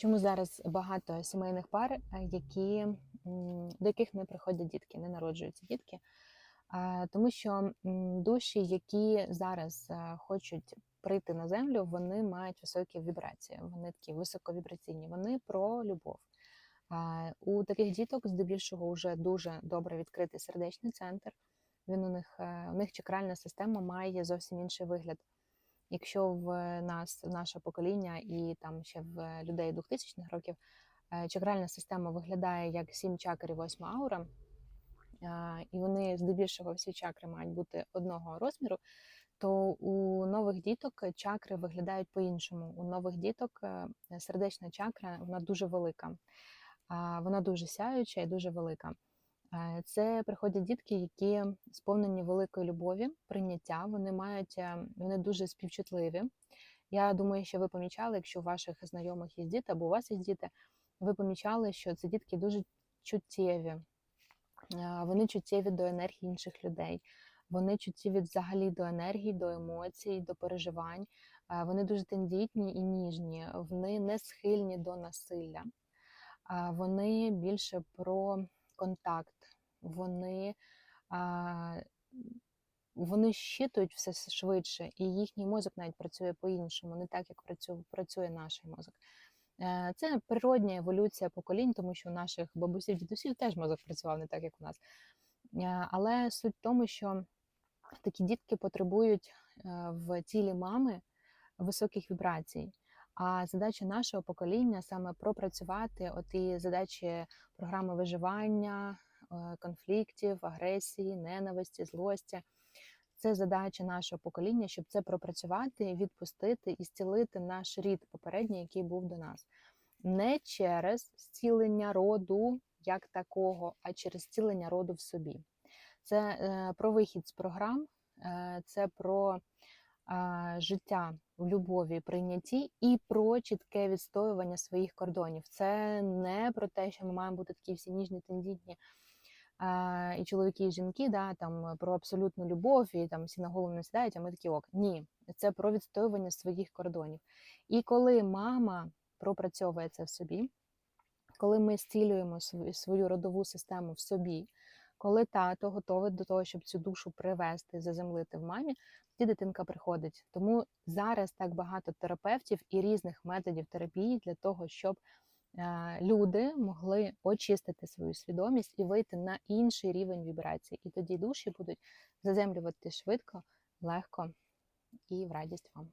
Чому зараз багато сімейних пар, е, які, до яких не приходять дітки, не народжуються дітки? Тому що душі, які зараз е, хочуть прийти на землю, вони мають високі вібрації, вони такі високовібраційні, вони про любов. У таких діток здебільшого вже дуже добре відкритий сердечний центр. Він у них е, у них чакральна система має зовсім інший вигляд. Якщо в нас, в наше покоління і там ще в людей 2000-х років е, чакральна система виглядає як сім чакр і восьма аура, е, і вони здебільшого всі чакри мають бути одного розміру, то у нових діток чакри виглядають по-іншому. У нових діток е, сердечна чакра вона дуже велика, вона дуже сяюча і дуже велика. Е, Це приходять дітки, які сповнені великої любові, прийняття. Вони мають е, вони дуже співчутливі. Я думаю, що ви помічали, якщо у ваших знайомих є діти або у вас є діти, ви помічали, що це дітки дуже чуттєві. Е, Вони чуттєві до енергії інших людей. Вони чуттєві взагалі до енергії, до емоцій, до переживань. Е, Вони дуже тендітні і ніжні, вони не схильні до насилля. Вони більше про контакт, вони, вони щитують все швидше, і їхній мозок навіть працює по-іншому, не так, як працює, працює наш мозок. Е, Це природня еволюція поколінь, тому що у наших бабусів, дідусів теж мозок працював не так, як у нас. Е, Але суть в тому, що такі дітки потребують е, в тілі мами високих вібрацій. А задача нашого покоління саме пропрацювати оті задачі програми виживання, е, конфліктів, агресії, ненависті, злості. Це задача нашого покоління, щоб це пропрацювати, відпустити і зцілити наш рід попередній, який був до нас. Не через зцілення роду як такого, а через зцілення роду в собі. Це е, про вихід з програм, е, це про життя в любові, прийнятті і про чітке відстоювання своїх кордонів. Це не про те, що ми маємо бути такі всі ніжні, тендітні і чоловіки, і жінки, да, там про абсолютну любов, і там всі на голову не сідають, а ми такі ок. Ні, це про відстоювання своїх кордонів. І коли мама пропрацьовує це в собі, коли ми зцілюємо свою родову систему в собі, коли тато готовий до того, щоб цю душу привести, заземлити в мамі, тоді дитинка приходить. Тому зараз так багато терапевтів і різних методів терапії для того, щоб е, люди могли очистити свою свідомість і вийти на інший рівень вібрацій. І тоді душі будуть заземлювати швидко, легко і в радість вам.